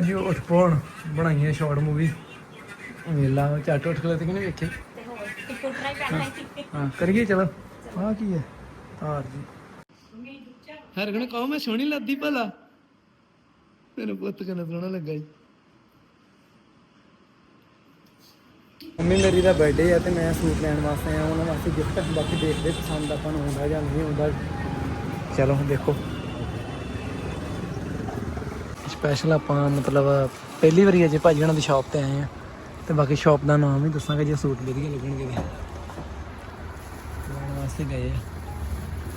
ਜੀ ਉੱਠ ਪੌਣ ਬਣਾਈਆਂ ਸ਼ਾਰਟ ਮੂਵੀ ਵੇਲਾ ਝੱਟ ਉੱਠ ਕੇ ਤੇ ਕਿਨੇ ਵੇਖੇ? ਤੇ ਹੋਰ ਟਿਕਟ ਟਰਾਈ ਕਰਨਾ ਹੈ। ਹਾਂ ਕਰੀਏ ਚਲੋ। ਆਹ ਕੀ ਹੈ? ਤਾਰ ਜੀ। ਹਰਗਣ ਕਹੋ ਮੈਂ ਸੋਹਣੀ ਲੱਦੀ ਭਲਾ। ਮੇਰੇ ਪੁੱਤ ਕਿੰਨਾ ਸੋਹਣਾ ਲੱਗਾ ਜੀ। ਮੰਮੀ ਮੇਰੀ ਦਾ ਬਰਥਡੇ ਆ ਤੇ ਮੈਂ ਸੂਟ ਲੈਣ ਵਾਸਤੇ ਆਇਆ। ਉਹਨਾਂ ਵਾਸਤੇ ਗਿਫਟ ਬਾਕੀ ਦੇਖਦੇ ਪਸੰਦ ਆਪਾਂ ਨੂੰ ਆਉਂਦਾ ਜਾਂ ਨਹੀਂ ਆਉਂਦਾ। ਚਲੋ ਦੇਖੋ। ਸਪੈਸ਼ਲ ਆਪਾਂ ਮਤਲਬ ਪਹਿਲੀ ਵਾਰੀ ਅਜੇ ਭਾਜੀ ਉਹਨਾਂ ਦੀ ਸ਼ਾਪ ਤੇ ਆਏ ਆ। ਤੇ ਬਾਕੀ ਸ਼ਾਪ ਦਾ ਨਾਮ ਵੀ ਦੱਸਾਂਗੇ ਜੇ ਸੂਟ ਵਧੀਆ ਲੱਗਣਗੇ ਤੇ। ਲੈਣ ਵਾਸਤੇ ਗਏ ਆ।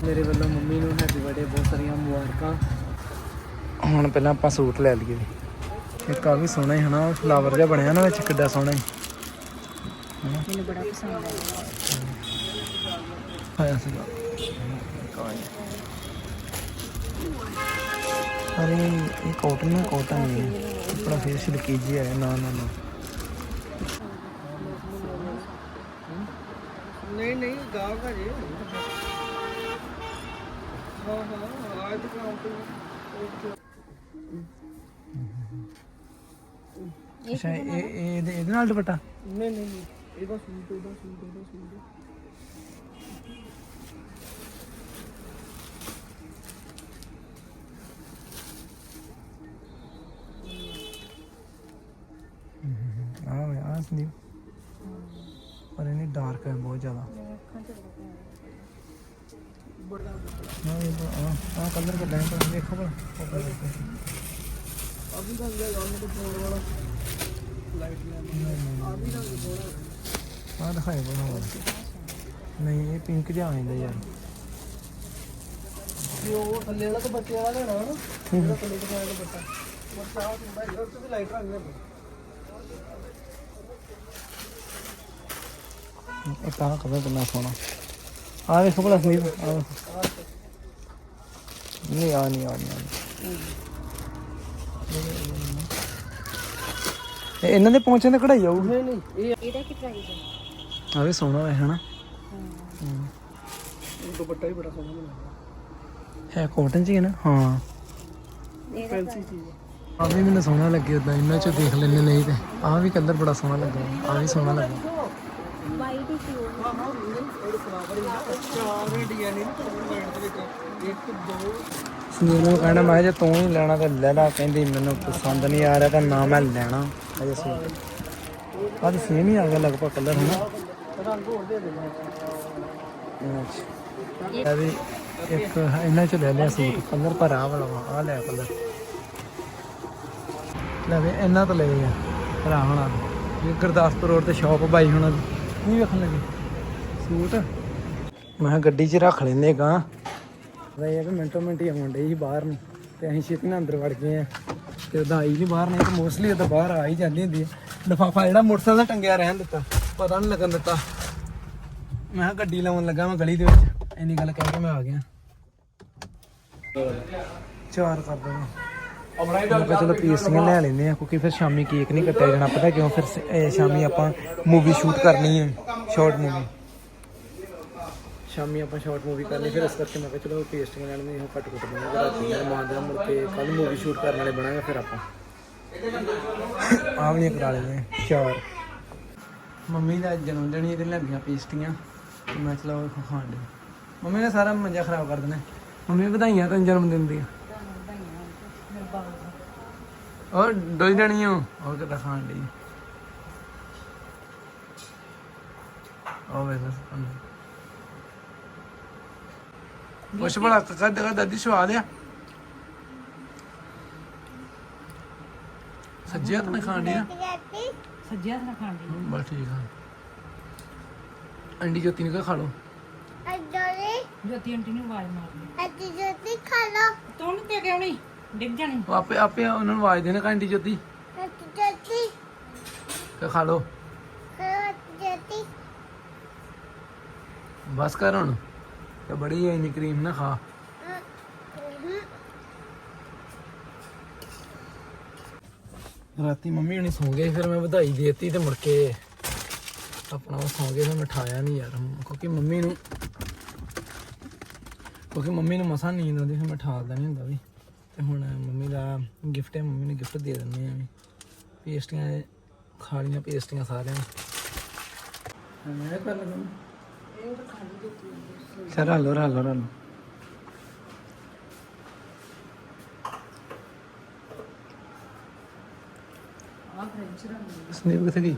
ਮੇਰੇ ਵੱਲੋਂ ਮੰਮੀ ਨੂੰ ਹੈਪੀ ਬਰਥਡੇ ਬਹੁਤ ਸਾਰੀਆਂ ਮੁਬਾਰਕਾਂ। ਹੁਣ ਪਹਿਲਾਂ ਆਪਾਂ ਸੂਟ ਲੈ ਲਈਏ। ਆ ਵੀ ਸੋਹਣਾ ਹੀ ਹਨਾ ਫਲਾਵਰ ਜਿਹਾ ਬਣਿਆ ਨਾ ਵਿੱਚ ਕਿੱਡਾ ਸੋਹਣਾ ਹੀ। ਮੈਨੂੰ ਬੜਾ ਪਸੰਦ ਆਇਆ। ਆਇਆ ਸੀਗਾ। ਅਰੇ ਇਹ ਕਾਟਨ ਨਾ ਕਾਟਨ ਹੈ ਆਪਣਾ ਫੇਰ ਸਿਲਕੀ ਜੀ ਹੈ ਨਾ ਨਾ ਨਾ। ਨਹੀਂ ਨਹੀਂ ਗਾਹਕ ਹੈ ਜੀ। ਹਾਂ ਹਾਂ ਆਜ ਅੱਛਾ ਇਹ ਇਹ ਇਹਦੇ ਇਹਦੇ ਨਾਲ ਦੁਪੱਟਾ? ਨਹੀਂ ਨਹੀਂ ਨਹੀਂ। ਇਹਦਾ ਸੂਟ ਇਹਦਾ ਸੂਟ ਇਹਦਾ ਸੂਟ। ਹੈ ਬਹੁਤ ਜ਼ਿਆਦਾ। ਨਾ ਇਹ ਆ ਆ ਕਲਰ ਕੱਢਣਾ ਤਾਂ ਦੇਖੋ ਭਲਾ। ਉਹ। ਅਭੀ ਰੰਗ ਹੈ ਗਾਉਂ ਤੇ ਵਾਲਾ ਲਾਈਟ ਲੈਣਾ ਆ ਵੀ ਰੰਗ ਥੋੜਾ ਆਹ ਦਿਖਾਏ ਬਣਾ ਨਹੀਂ ਇਹ ਪਿੰਕ ਜਿਹਾ ਯਾਰ ਜੇ ਉਹ ਥੱਲੇ ਵਾਲਾ ਤਾਂ ਬੱਚੇ ਵਾਲਾ ਲੈਣਾ ਨਾ। ਜਿਹੜਾ ਥੱਲੇ ਤੋਂ ਪਾਇਆ ਬੱਚਾ। ਬੱਚਾ ਆ ਥੋੜਾ ਜਿਹਾ ਤੇ ਲਾਈਟ ਰੰਗ ਹੈ ਤਾਂ ਕਲਰ ਕਿੰਨਾ ਸੋਹਣਾ। ਆ ਵੇਖੋ ਭਲਾ ਸੰਦੀਪ ਆ। ਨਹੀਂ ਆ ਨਹੀਂ ਆ ਨਹੀਂ ਇਹਨਾਂ ਦੇ ਪਹੁੰਚਣ ਤੇ ਕਢਾਈ ਆਊਗੀ? ਨਹੀਂ ਨਹੀਂ ਇਹ ਇਹਦਾ ਕੀ ਪ੍ਰਾਈਸ ਹੈ ਆ ਵੀ ਸੋਹਣਾ ਹੈ ਹਨਾ ਦੁਪੱਟਾ ਹੀ ਬੜਾ ਸੋਹਣਾ ਬਣਾਇਆ ਹੈ ਕਾਟਨ ਚ ਹੀ ਹੈ ਨਾ? ਹਾਂ। ਫੈਂਸੀ ਚੀਜ਼ ਹੈ ਆ ਵੀ ਮੈਨੂੰ ਸੋਹਣਾ ਲੱਗੇ ਉਦਾਂ ਇਹਨਾਂ ਚੋਂ ਦੇਖ ਲੈਣੇ ਨਹੀਂ ਤੇ। ਆ ਵੀ ਕਲਰ ਬੜਾ ਸੋਹਣਾ ਲੱਗਾ। ਆ ਵੀ ਸੋਹਣਾ ਲੱਗਾ। ਵਾਈਟ ਹੀ ਸੀ ਉਹ। ਹਾਂ ਹਾਂ ਨਹੀਂ ਇਹ ਫਲਾਵਰ ਹੀ ਚਾਰ ਡਿਜ਼ਾਈਨ ਨੇ ਪੈਂਟ ਦੇ ਵਿੱਚ। ਇੱਕ ਦੋ। ਸੰਦੀਪ ਨੂੰ ਕਹਿਣਾ ਮੈਂ ਜੇ ਤੂੰ ਹੀ ਲੈਣਾ ਤਾਂ ਲੈ ਲੈ ਕਹਿੰਦੀ ਮੈਨੂੰ ਪਸੰਦ ਨਹੀਂ ਆ ਰਿਹਾ ਤਾਂ ਨਾ ਮੈਂ ਲੈਣਾ। ਅਜੇ ਸੂਟ ਆ ਤਾਂ ਸੇਮ ਹੀ ਆ ਗਿਆ ਲਗਭਗ ਕਲਰ ਹਨਾ। ਰੰਗ ਹੋਰ ਦੇ ਦੇਣਾ ਅੱਛਾ। ਇਹ ਵੀ ਇੱਕ ਇਹਨਾਂ ਚ ਲੈ ਲਿਆ ਸੂਟ ਕਲਰ ਆ ਵਾਲਾ ਵਾ ਆ ਲੈ ਕਲਰ ਲੈ ਵੇ ਇਹਨਾਂ ਤੋਂ ਲਏ ਆ ਭਰਾ ਹੋਣਾ। ਇਹ ਗੁਰਦਾਸਪੁਰ ਰੋਡ ਤੇ ਸ਼ਾਪ ਬਾਈ ਹੋਣਾ ਦੀ। ਨਹੀਂ ਵੇਖਣ ਲੱਗੇ। ਸੂਟ? ਮੈਂ ਗੱਡੀ 'ਚ ਰੱਖ ਲੈਂਦੇ ਗਾ ਇਹ ਕਿ ਮਿੰਟੋ ਮਿੰਟ ਹੀ ਆਉਣ ਡਈ ਸੀ ਬਾਹਰ ਨੂੰ, ਤੇ ਅਸੀਂ ਛੇਤੀ ਨਾਲ ਅੰਦਰ ਵੜ ਗਏ ਆ। ਤੇ ਉਦਾਂ ਆਈ ਨਹੀਂ ਬਾਹਰ, ਨਹੀਂ ਤਾਂ ਮੋਸਟਲੀ ਉਦਾਂ ਬਾਹਰ ਆ ਹੀ ਜਾਂਦੀ ਹੁੰਦੀ ਹੈ ਲਿਫਾਫਾ ਜਿਹੜਾ ਮੋਟਰਸਾਈਕਲ ਦਾ ਟੰਗਿਆ ਰਹਿਣ ਦਿੱਤਾ, ਪਤਾ ਨਹੀਂ ਲੱਗਣ ਦਿੱਤਾ। ਮੈਂ ਕਿਹਾ ਗੱਡੀ ਲਾਉਣ ਲੱਗਾ ਮੈਂ ਗਲੀ ਦੇ ਵਿੱਚ, ਇੰਨੀ ਗੱਲ ਕਹਿ ਕੇ ਮੈਂ ਆ ਗਿਆ। ਚਾਰ ਕਰ ਦੇਣਾ। ਕਿਹਾ ਚਲੋ ਪੀਸੀਆਂ ਲੈ ਲੈਂਦੇ ਆ ਕਿਉਂਕਿ ਫਿਰ ਸ਼ਾਮੀ ਕੇਕ ਨਹੀਂ ਕੱਟਿਆ ਜਾਣਾ ਪਤਾ ਕਿਉਂ? ਫਿਰ ਸ- ਇਹ ਸ਼ਾਮੀ ਆਪਾਂ ਮੂਵੀ ਸ਼ੂਟ ਕਰਨੀ ਹੈ ਸ਼ਾਰਟ ਮੂਵੀ ਸ਼ਾਮੀ ਆਪਾਂ ਸ਼ਾਰਟ ਮੂਵੀ ਕਰਨੀ ਫਿਰ ਇਸ ਕਰਕੇ ਮੈਂ ਕਿਹਾ ਚਲੋ ਪੇਸਟਿੰਗ ਲੈਣ ਦੀ ਉਹ ਕੱਟ ਕੁੱਟ ਬਣਾਉਂਦੇ ਰਾਤੀ ਯਾਰ ਮਾਂ ਦਾ ਮੁੜ ਕੇ ਕੱਲ ਮੂਵੀ ਸ਼ੂਟ ਕਰਨ ਵਾਲੇ ਬਣਾਂਗੇ ਫਿਰ ਆਪਾਂ। ਆਹ ਵੀ ਕਰਾ ਲੈਂਦੇ ਆ ਚਾਰ। ਮੰਮੀ ਦਾ ਜਨਮ ਦਿਨ ਇਹਦੇ ਲੱਗੀਆਂ ਪੇਸਟੀਆਂ। ਤੇ ਮੈਂ ਚਲਾ ਉਹ ਖਾਣ ਦੇ ਮੰਮੀ ਨੇ ਸਾਰਾ ਮੰਜਾ ਖਰਾਬ ਕਰ ਦੇਣਾ। ਮੰਮੀ ਵਧਾਈਆਂ ਤੈਨੂੰ ਜਨਮ ਦਿਨ ਦੀਆਂ। ਉਹ ਡੋਈ ਜਾਣੀ ਹੋ ਉਹ ਕਿੱਦਾਂ ਖਾਣ ਦੀ ਉਹ ਵੇਖ ਪੁੱਛ ਬੜਾ ਕਾ ਦਾ ਦਾਦੀ ਸਵਾਦ ਆ? ਸੱਜਿਆ ਤਾਂ ਖਾਣ ਆ? ਸੱਜਿਆ ਨਾ ਖਾਣ ਦੀ ਬਸ ਠੀਕ ਆ। ਅੰਡੀ ਜੋਤੀ ਨੂੰ ਖਾ ਲਓ। ਜੋਤੀ ਆਂਟੀ ਨੂੰ ਆਵਾਜ਼ ਮਾਰ ਲਈ। ਤੂੰ ਨੀ ਤੇ ਕਿਉਂ ਨਹੀਂ ਡਿੱਗ ਜਾਣੀ। ਉਹ ਆਪੇ ਆਪੇ ਉਹਨਾਂ ਨੂੰ ਆਵਾਜ਼ ਦੇਣਾ ਘੰਟੀ ਜੋਤੀ। ਤੇ ਖਾ ਲਓ। ਬਸ ਕਰ ਹੁਣ। ਤੇ ਬੜੀ ਐ ਨੀ ਕਰੀਮ ਨਾ ਖਾ। ਰਾਤੀ ਮੰਮੀ ਹੁਣੀ ਸੌਂ ਗਏ ਫਿਰ ਮੈਂ ਵਧਾਈ ਦੇਤੀ ਤੇ ਮੁੜ ਕੇ ਆਪਣਾ ਉਹ ਸੌਂ ਗਏ ਫਿਰ ਮੈਂ ਠਾਇਆ ਨਹੀਂ ਯਾਰ। ਕਿਉਂਕਿ ਮੰਮੀ ਨੂੰ ਕਿਉਂਕਿ ਮੰਮੀ ਨੂੰ ਮਸਾਂ ਨੀਂਦ ਆਉਂਦੀ ਫਿਰ ਮੈਂ ਠਾਲਦਾ ਨਹੀਂ ਹੁੰਦਾ ਵੀ। ਤੇ ਹੁਣ ਮੰਮੀ ਦਾ ਗਿਫਟ ਹੈ ਮੰਮੀ ਨੂੰ ਗਿਫਟ ਦੇ ਦਿੰਦੇ ਆ ਪੇਸਟੀਆਂ ਖਾ ਪੇਸਟੀਆਂ ਸਾਰਿਆਂ ਨੇ ਮੈਂ ਕਰ sir hello hello hello Sandeep ਕਿੱਥੇ ਗਈ?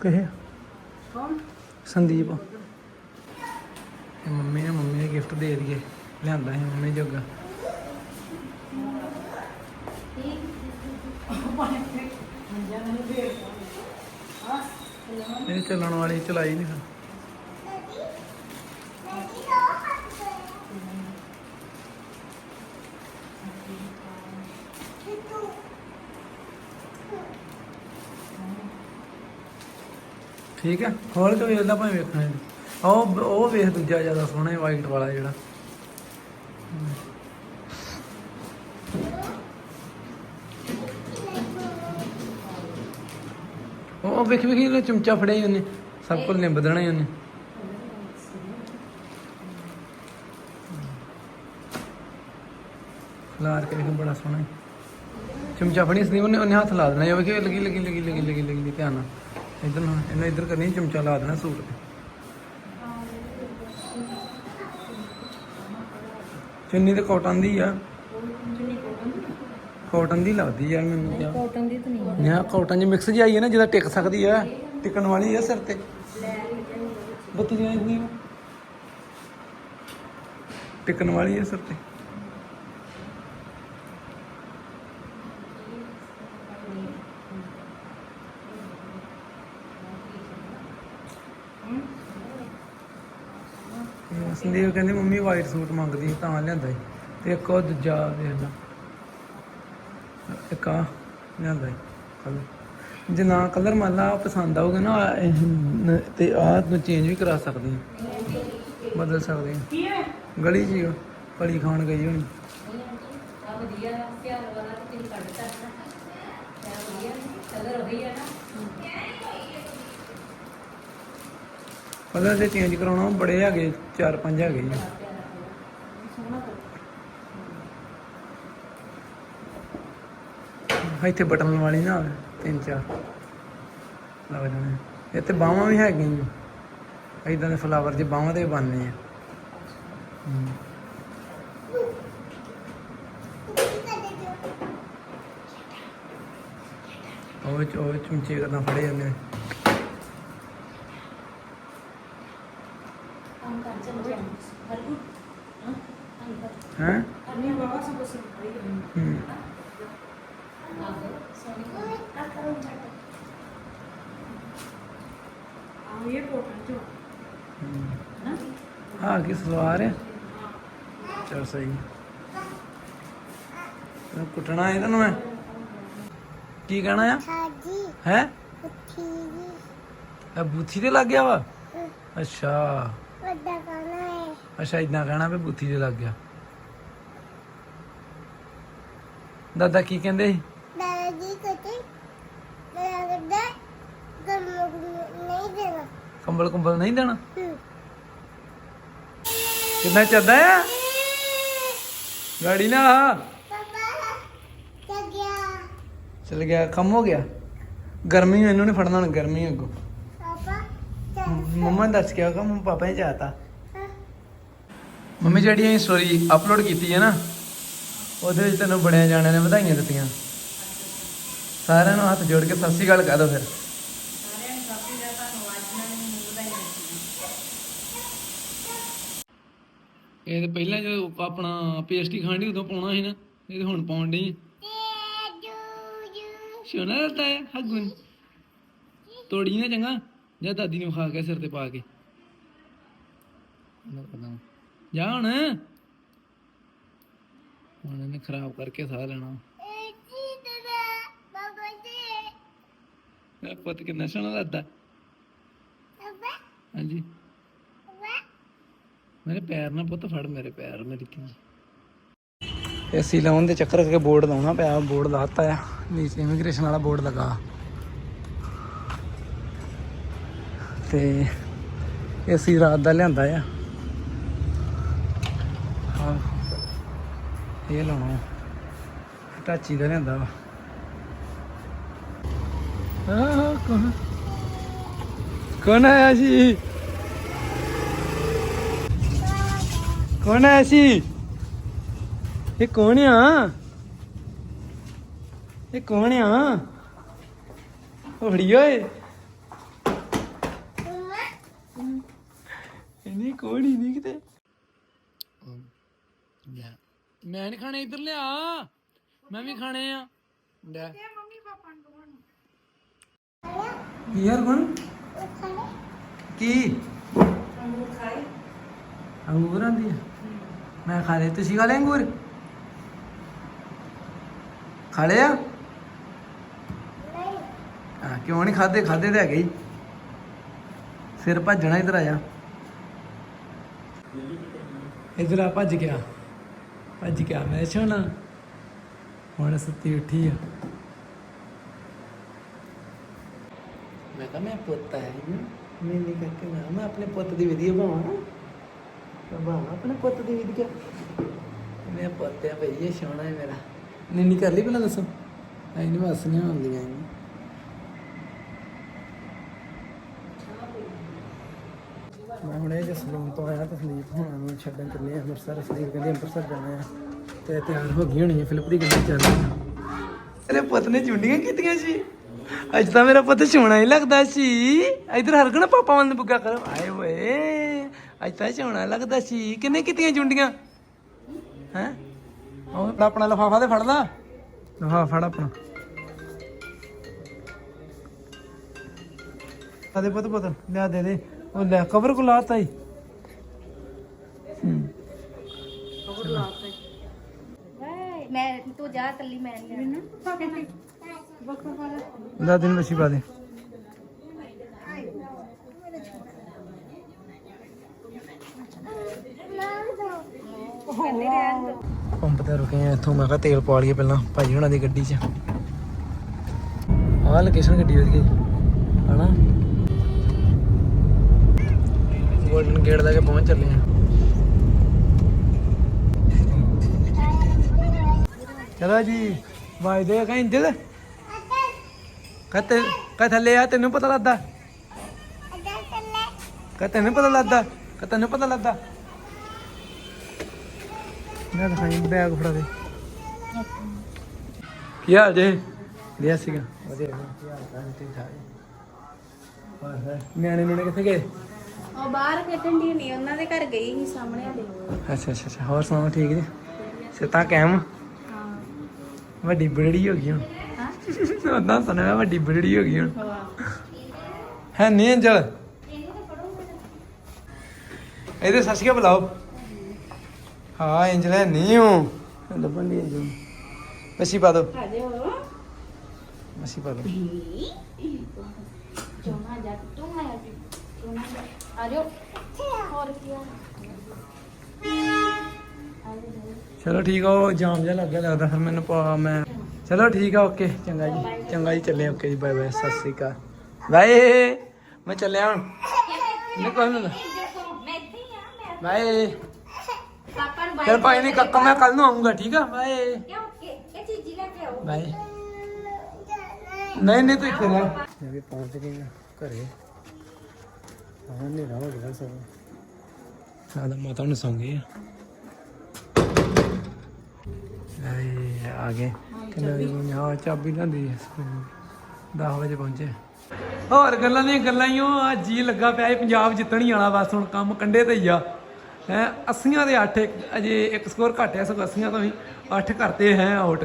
ਕਹੇ ਸੰਦੀਪ। ਇਹ ਮੰਮੀ ਨੇ ਮੰਮੀ ਨੇ ਗਿਫਟ ਦੇ ਦਈਏ। ਲਿਆਂਦਾ ਹੈ ਮੰਮੀ ਜੋਗਾ। ਇਹ ਚੱਲਣ ਵਾਲੀ ਚਲਾਈ ਨਹੀਂ ਫਿਰ। ਠੀਕ ਹੈ ਖੋਲ ਕੇ ਵੇਖਦਾ ਭਾਵੇਂ ਵੇਖਣਾ ਹੈ ਉਹ ਉਹ ਵੇਖ ਦੂਜਾ ਜ਼ਿਆਦਾ ਸੋਹਣਾ ਵਾਈਟ ਵਾਲਾ ਜਿਹੜਾ। ਉਹ ਵੇਖ ਵੇਖ ਇਹ ਚਮਚਾ ਫੜਿਆ ਹੀ ਉਹਨੇ, ਸਭ ਕੁਝ ਨਿੰਬ ਦੇਣਾ ਹੀ ਉਹਨੇ। ਖਲਾਰ ਕੇ ਵੇਖ, ਬੜਾ ਸੋਹਣਾ ਹੈ। ਚਮਚਾ ਫੜੀ ਸੀ, ਉਹਨੇ ਉਹਨੇ ਹੱਥ ਲਾ ਦੇਣਾ ਇਹ ਵੇਖ ਲੱਗੀ ਲੱਗੀ ਲੱਗੀ ਲੱਗੀ ਲੱਗੀ ਲੱਗੀ ਧਿਆਨ ਨਾਲ। ਇਧਰ ਨੂੰ, ਇਹਨੇ ਇਧਰ ਕਰਨੀ ਚਮਚਾ ਲਾ ਦੇਣਾ ਸੂਟ ਤੇ। ਚੁੰਨੀ ਤੇ ਕਾਟਨ ਦੀ ਆ। ਕਾਟਨ ਦੀ ਲੱਗਦੀ ਯਾਰ ਮੈਨੂੰ ਕਿਹਾ ਕਾਟਨ ਦੀ ਤਾਂ ਨਹੀਂ। ਨਾ ਕਾਟਨ ਜੀ ਮਿਕਸ ਜੀ ਆਈ ਹੈ ਨਾ ਜਿਹਦਾ ਟਿਕ ਸਕਦੀ ਆ ਟਿਕਣ ਵਾਲੀ ਆ ਸਿਰ ਤੇ। ਬੱਤੀ ਜੀ ਨਹੀਂ ਟਿਕਣ ਵਾਲੀ ਆ ਸਿਰ ਤੇ। ਸੰਦੀਪ ਕਹਿੰਦੀ ਮੰਮੀ ਵਾਈਟ ਸੂਟ ਮੰਗਦੀ ਤਾਂ ਲਿਆਂਦਾ ਤੇ ਇੱਕ ਉਹ ਦੂਜਾ ਵੇਖ ਲਾ। ਇੱਕ ਆ ਲਿਆਂਦਾ ਕਲਰ ਜੇ ਨਾ ਕਲਰ ਮੰਨ ਲਾ ਪਸੰਦ ਆਊਗਾ ਨਾ ਇਹ ਤੇ ਆਹ ਨੂੰ ਚੇਂਜ ਵੀ ਕਰਾ ਸਕਦੇ ਹਾਂ ਬਦਲ ਸਕਦੇ ਹਾਂ ਕੀ ਹੈ ਗਲੀ ਉਹ ਭਲੀ ਖਾਣ ਗਈ ਹੋਣੀ। ਆ ਵਧੀਆ ਸਿਆਲ ਵਾਲਾ ਤੇ ਤਿੰਨ ਕੱਢਤਾ ਹੈ। ਵਧੀਆ ਕਲਰ ਹੈ ਨਾ ਕਲਰ ਜੇ ਚੇਂਜ ਕਰਾਉਣਾ ਬੜੇ ਹੈਗੇ ਚਾਰ ਪੰਜ ਹੈਗੇ ਜੀ। ਇੱਥੇ ਬਟਨ ਵਾਲੀ ਨਾ ਹੋਵੇ ਤਿੰਨ ਚਾਰ। ਲੱਗ ਜਾਣੇ ਇੱਥੇ ਬਾਹਾਂ ਵੀ ਹੈਗੀਆਂ ਜੀ। ਇਦਾਂ ਦੇ ਫਲਾਵਰ ਜੇ ਬਾਹਾਂ ਵੀ ਬਣਨੇ ਆ। ਉਹ ਉਹ ਚਮਚੇ ਕਰਨਾ ਫੜੇ ਜਾਂਦੇ ਨੇ। ਹਾਂ ਹੈ ਅਰਨੀ ਬਾਬਾ ਸਭ ਕੁਝ ਕਰੋ ਹੂੰ। ਨਾ ਹਾਂ ਕੀ ਸਲਵਾਰ ਹੈ? ਚਲ ਸਹੀ ਇਹ ਕੁੱਟਣਾ ਇਹਨਾਂ ਨੂੰ ਮੈਂ। ਕੀ ਕਹਿਣਾ ਆ? ਸਾਜੀ ਹੈ? ਉੱਠੀ ਜੀ। ਇਹ ਬੂਥੀ ਤੇ ਲੱਗ ਗਿਆ ਵਾ? ਅੱਛਾ। ਵੱਡਾ ਕਾਨਾ ਹੈ। ਅੱਛਾ ਇਦਾਂ ਕਹਿਣਾ ਵੀ ਬੂਥੀ ਤੇ ਲੱਗ ਗਿਆ। ਦਾਦਾ ਕੀ ਕਹਿੰਦੇ ਸੀ ਦਾਦਾ ਜੀ ਕਹਤੇ ਦਾਦਾ ਕਹਿੰਦਾ ਗਰਮ ਨਹੀਂ ਦੇਣਾ ਕੰਬਲ ਕੁੰਬਲ ਨਹੀਂ ਦੇਣਾ? ਕਿੰਨਾ ਚੱਦਾ ਆ? ਗਾੜੀ ਨਾ ਚਲ ਗਿਆ, ਕੰਮ ਹੋ ਗਿਆ। ਗਰਮੀ ਮੈਨੂੰ ਨਹੀਂ ਫੜਨਾ ਹੁਣ, ਗਰਮੀ ਅੱਗੋਂ। ਮੰਮਾ ਨੇ ਦੱਸ ਕੇ ਆਗਾ ਮੰਮਾ ਪਾਪਾ ਨੇ ਚਾਹਤਾ ਹਾਂ। ਮੰਮੀ ਜਿਹੜੀ ਇਹ ਸਟੋਰੀ ਅਪਲੋਡ ਕੀਤੀ ਹੈ ਨਾ, ਉਹਦੇ ਵਿੱਚ ਤੈਨੂੰ ਬੜਿਆਂ ਜਾਣਿਆਂ ਨੇ ਵਧਾਈਆਂ ਦਿੱਤੀਆਂ। ਸਾਰਿਆਂ ਨੂੰ ਹੱਥ ਜੋੜ ਕੇ ਸਤਿ ਸ਼੍ਰੀ ਅਕਾਲ ਕਹਿ ਦੋ ਫਿਰ ਸਾਰਿਆਂ ਨੂੰ ਕਾਫੀ ਜ਼ਿਆਦਾ ਧੰਨਵਾਦ ਜਿਨ੍ਹਾਂ ਨੇ ਮੈਨੂੰ ਵਧਾਈਆਂ ਦਿੱਤੀਆਂ ਇਹ ਤੇ ਪਹਿਲਾਂ ਜਦੋਂ ਆਪਣਾ ਪੇਸਟੀ ਖਾਣੀ ਉਦੋਂ ਪਾਉਣਾ ਸੀ ਨਾ ਇਹ ਤੇ ਹੁਣ ਪਾਉਣ ਡਈ ਸੋਨਾ ਲੱਗਦਾ ਹੈ ਹੱਗੁਨ ਤੋੜੀ ਨਾ ਚੰਗਾ ਜਾਂ ਦਾਦੀ ਨੂੰ ਖਾ ਕੇ ਸਿਰ ਤੇ ਪਾ ਕੇ। ਨਾ ਪਤਾ ਜਾ ਹੁਣ। ਹੁਣ ਇਹਨੇ ਖਰਾਬ ਕਰਕੇ ਸਾਹ ਲੈਣਾ। ਇਹ ਪੁੱਤ ਕਿੰਨਾ ਸੋਹਣਾ ਲੱਗਦਾ ਹਾਂਜੀ। ਮੇਰੇ ਪੈਰ ਨਾ ਪੁੱਤ ਫੜ ਮੇਰੇ ਪੈਰ ਮੇਰੀ ਕੀ ਏਸੀ ਲਾਉਣ ਦੇ ਚੱਕਰ ਕਰਕੇ ਬੋਰਡ ਲਾਉਣਾ ਪਿਆ, ਬੋਰਡ ਲਾਤਾ ਆ। ਨੀਚੇ ਇਮੀਗ੍ਰੇਸ਼ਨ ਵਾਲਾ ਬੋਰਡ ਲਗਾ। ਤੇ ਏਸੀ ਰਾਤ ਦਾ ਲਿਆਂਦਾ ਆ। ਹਾਂ ਇਹ ਲਾਉਣਾ। ਟਾਚੀ ਦਾ ਲਿਆਂਦਾ ਵਾ। ਹਾਂ ਕੌਣ? ਕੌਣ ਆਇਆ ਸੀ ਕੌਣ ਆਇਆ ਸੀ? ਇਹ ਕੌਣ ਆ? ਇਹ ਕੌਣ ਆ? ਹੋੜੀ ਓਏ। ਇਹਨੀ ਹੀ ਨਹੀਂ ਕਿਤੇ? ਲੈ ਮੈਂ ਨਹੀਂ ਖਾਣੇ ਇੱਧਰ ਲਿਆ। ਮੈਂ ਵੀ ਖਾਣੇ ਆ। ਲੈ। ਯਾਰ ਕੌਣ ਕੀ? ਅੰਗੂਰ ਆਂਦੀ ਆ ਮੈਂ ਖਾ ਲਏ ਤੁਸੀਂ ਖਾ ਲਏ ਅੰਗੂਰ? ਖਾ ਲਿਆ? ਹਾਂ ਕਿਉਂ ਨਹੀਂ ਖਾਦੇ ਖਾਦੇ ਤੇ ਹੈਗੇ ਹੀ। ਸਿਰ ਭੱਜਣਾ ਇਧਰ ਆ ਜਾ। ਇਧਰ ਆ ਭੱਜ ਗਿਆ। ਭੱਜ ਗਿਆ। ਮੈਂ ਸੋਣਾ ਹੁਣ ਸੁੱਤੀ ਉੱਠੀ ਆ। ਮੈਂ ਕਹਾਂ ਮੈਂ ਪੁੱਤ ਹੈ ਮੈਂ ਨਹੀਂ ਕਰਕੇ ਮੈਂ ਆਪਣੇ ਪੁੱਤ ਦੀ ਵਿਧੀ ਭਾਵਾਂ ਭਾਵਾਂ ਆਪਣੇ ਪੁੱਤ ਦੀ ਵਿਧੀ ਮੈਂ ਪੁੱਤ ਹੈ ਭਈ ਇਹ ਸੋਹਣਾ ਹੈ ਮੇਰਾ। ਨਿੰਨੀ ਕਰ ਲਈ ਪਹਿਲਾਂ ਦੱਸੋ। ਐ ਨਹੀਂ ਵਸਣੀਆਂ ਹੁੰਦੀਆਂ ਐ ਮੈਂ ਹੁਣੇ ਜੇ ਸਲੂਨ ਤੋਂ ਆਇਆ ਤਾਂ ਸੰਦੀਪ ਹੁਣਾਂ ਨੂੰ ਛੱਡਣ ਚੱਲੇ ਆ ਅੰਮ੍ਰਿਤਸਰ। ਸੰਦੀਪ ਕਹਿੰਦੇ ਅੰਮ੍ਰਿਤਸਰ ਜਾਣਾ ਆ ਤੇ ਤਿਆਰ ਹੋ ਗਈ ਹੋਣੀ ਹੈ ਫਿਲਿਪ ਦੀ ਗੱਡੀ ਚੱਲ ਰਹੀ ਆ ਤੇਰੇ ਪੁੱਤ ਨੇ ਚੁੰਡੀਆਂ ਕੀਤੀਆਂ ਸੀ। ਅੱਜ ਤਾਂ ਮੇਰਾ ਪੁੱਤ ਸੋਹਣਾ ਹੀ ਲੱਗਦਾ ਸੀ। ਇਧਰ ਹਰਗਣ ਪਾਪਾ ਵੱਲ ਨੂੰ ਬੁੱਗਾ ਕਰੋ। ਆਏ ਓਏ ਅੱਜ ਤਾਂ ਸੋਹਣਾ ਲੱਗਦਾ ਸੀ। ਕਿੰਨੇ ਕੀਤੀਆਂ ਚੁੰਡੀਆਂ? ਹੈ? ਉਹ ਆਪਣਾ ਲਫਾਫਾ ਤੇ ਫੜ ਲਾ। ਲਫਾਫਾ ਫੜ ਆਪਣਾ। ਆਦੇ ਪੁੱਤ ਪੁੱਤ ਲਿਆ ਦੇ ਦੇ। ਉਹ ਲੈ ਕਵਰ ਕੋ ਲਾਤਾ ਹੀ। ਹੂੰ ਮੈਂ ਤੂੰ ਜਾ ਤੱਲੀ ਮੈਂ ਨਹੀਂ ਲਾ ਦਿਨ ਮੱਛੀ ਪਾ ਦੇ। ਪੰਪ ਤੇ ਰੁਕੇ ਆ ਇੱਥੋਂ ਮੈਂ ਕਿਹਾ ਤੇਲ ਪਾ ਲਈਏ ਪਹਿਲਾਂ ਭਾਜੀ ਹੁਣਾਂ ਦੀ ਗੱਡੀ 'ਚ। ਆਹ ਲੋਕੇਸ਼ਨ ਗੱਡੀ ਵਧੀਆ ਜੀ ਹਨਾ? ਗੋਲਡਨ ਗੇਟ ਲੈ ਕੇ ਪਹੁੰਚ ਚੱਲੇ ਆ। ਚਲੋ ਜੀ ਵਾਜ ਦੇ ਕਹੀਂ ਦਿਲ ਕਹਤੇ ਕਹ ਥੱਲੇ ਆ ਤੈਨੂੰ ਪਤਾ ਲੱਗਦਾ? ਕਹ ਤੈਨੂੰ ਪਤਾ ਲੱਗਦਾ? ਕਹ ਤੈਨੂੰ ਪਤਾ ਲੱਗਦਾ? ਮੈਂ ਦਿਖਾਈ ਬੈਗ ਫੜਾ ਦੇ। ਕੀ ਹਾਲ ਜੇ? ਲਿਆ ਸੀਗਾ। ਵਧੀਆ ਕੀ ਹਾਲ ਤਾਂ ਠੀਕ ਠਾਕ ਹਾਂ ਨਿਆਣੇ ਨੂੰ ਕਿੱਥੇ ਗਏ? ਉਹ ਬਾਹਰ ਖੇਡਣ ਦੀ ਨਹੀਂ ਉਹਨਾਂ ਦੇ ਘਰ ਗਈ ਸੀ ਸਾਹਮਣੇ ਵਾਲੇ ਅੱਛਾ ਅੱਛਾ ਅੱਛਾ। ਹੋਰ ਸੁਣਾਓ ਠੀਕ ਜੀ? ਸਿੱਤਾ ਕੈਮ ਹਾਂ। ਵੱਡੀ ਬੜੜੀ ਹੋ ਗਈ ਹੁਣ। ਹਾਂ? ਉਦਾਂ ਸੁਣਿਆ ਵੱਡੀ ਬੜੜੀ ਹੋ ਗਈ ਹੁਣ। ਹੈ। ਨਹੀਂ ਅੰਜਲ? ਇਹਦੇ ਸੱਸ ਕੇ ਬੁਲਾਓ? ਹਾਂ ਅੰਜਲ ਹੈ ਨਹੀਂ ਹੂੰ। ਲੱਭਣ ਦੀ ਅੰਜਲ ਮੱਛੀ ਪਾ ਦੋ। ਮੱਛੀ ਪਾ ਦੋ। ਚੋਣਾ ਜਾ ਤੂੰ ਆਇਆ ਜੀ ਚੋਣਾ ਜਾ। ਆ ਜਾਓ। ਹੋਰ ਕੀ ਆ? ਚਲੋ ਠੀਕ ਆ ਉਹ ਜਾਮ ਜਿਹਾ ਲੱਗ ਗਿਆ ਲੱਗਦਾ ਫਿਰ ਮੈਨੂੰ ਪਾ ਮੈਂ ਚਲੋ ਠੀਕ ਆ ਓਕੇ ਚੰਗਾ ਜੀ। ਚੰਗਾ ਜੀ ਚੱਲੇ ਓਕੇ ਜੀ ਬਾਏ ਬਾਏ ਸਤਿ ਸ੍ਰੀ ਅਕਾਲ। ਬਾਏ। ਮੈਂ ਚੱਲਿਆ ਹੁਣ। ਨਹੀਂ ਕੋਈ ਮੈਂ ਇੱਥੇ ਹੀ ਆ ਮੈਂ ਬਾਏ। ਕਾਕਾ ਨੂੰ ਚਲ ਭਾਈ ਨਹੀਂ ਕੱਕਾ ਮੈਂ ਕੱਲ ਨੂੰ ਆਉਂਗਾ ਠੀਕ ਆ? ਬਾਏ। ਕਿਉਂ ਕਿ ਇਹ ਚੀਜ਼ ਲੈ ਕੇ ਆਓ। ਬਾਏ। ਨਹੀਂ ਨਹੀਂ ਤੂੰ ਇੱਥੇ ਰਹਿ। ਮੈਂ ਵੀ ਪਹੁੰਚ ਗਈ ਹਾਂ ਘਰੇ। ਹਾਂ ਗਿਆ ਸਭ ਸਾਡਾ ਮਾਤਾ ਨੂੰ ਸੌਂ ਗਈ ਆ। ਆਏ ਆ ਗਏ। ਕਿੰਨਾ ਵੀ ਹਾਂ ਚਾਬੀ ਲੈਂਦੀ 10 ਵਜੇ ਪਹੁੰਚੇ। ਹੋਰ ਗੱਲਾਂ ਦੀਆਂ ਗੱਲਾਂ ਹੀ ਉਹ ਆ ਜੀ ਲੱਗਾ ਪਿਆ ਇਹ ਪੰਜਾਬ ਜਿੱਤਣ ਵਾਲਾ ਬਸ ਹੁਣ ਕੰਮ ਕੰਡੇ ਤੇ ਹੀ ਆ। ਹੈ 80 ਦੇ 8 ਅਜੇ ਇੱਕ ਸਕੋਰ ਘੱਟ ਆ ਸਗੋਂ 80 ਤੋਂ ਵੀ 8 ਕਰਤੇ ਹੈ ਆਊਟ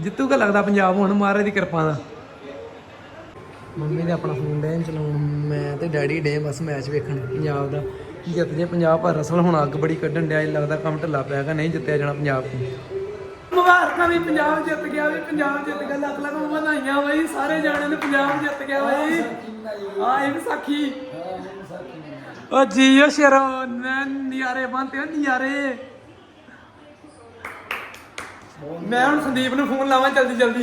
ਜਿੱਤੂਗਾ ਲੱਗਦਾ ਪੰਜਾਬ ਹੁਣ ਮਹਾਰਾਜ ਦੀ ਕਿਰਪਾ ਦਾ ਮੰਮੀ ਨੇ ਆਪਣਾ ਫੋਨ ਡੇ ਚਲਾਉਣ ਮੈਂ ਤੇ ਡੈਡੀ ਡੇ ਬਸ ਮੈਚ ਵੇਖਣ ਪੰਜਾਬ ਦਾ। ਜਿੱਤ ਜੇ ਪੰਜਾਬ ਪਰ ਅਸਲ ਹੁਣ ਅੱਗ ਬੜੀ ਕੱਢਣ ਡਿਆ ਇਹ ਲੱਗਦਾ ਕੰਮ ਢਿੱਲਾ ਪਿਆ ਕਿ ਨਹੀਂ ਜਿੱਤਿਆ ਜਾਣਾ ਪੰਜਾਬ ਤੋਂ ਮੁਬਾਰਕਾਂ ਵੀ ਪੰਜਾਬ ਜਿੱਤ ਗਿਆ ਵੀ ਪੰਜਾਬ ਜਿੱਤ ਗਿਆ ਲੱਖ ਲੱਖ ਵਧਾਈਆਂ ਬਈ ਸਾਰੇ ਜਾਣੇ ਨੂੰ ਪੰਜਾਬ ਜਿੱਤ ਗਿਆ ਬਈ। ਆ ਇਹ ਵਿਸਾਖੀ ਓ ਜੀਓ ਸ਼ੇਰੋ ਨਿਆਰੇ ਬੰਦੇ ਹੋ ਨਿਆਰੇ। ਮੈਂ ਹੁਣ ਸੰਦੀਪ ਨੂੰ ਫੋਨ ਲਾਵਾਂ ਜਲਦੀ ਜਲਦੀ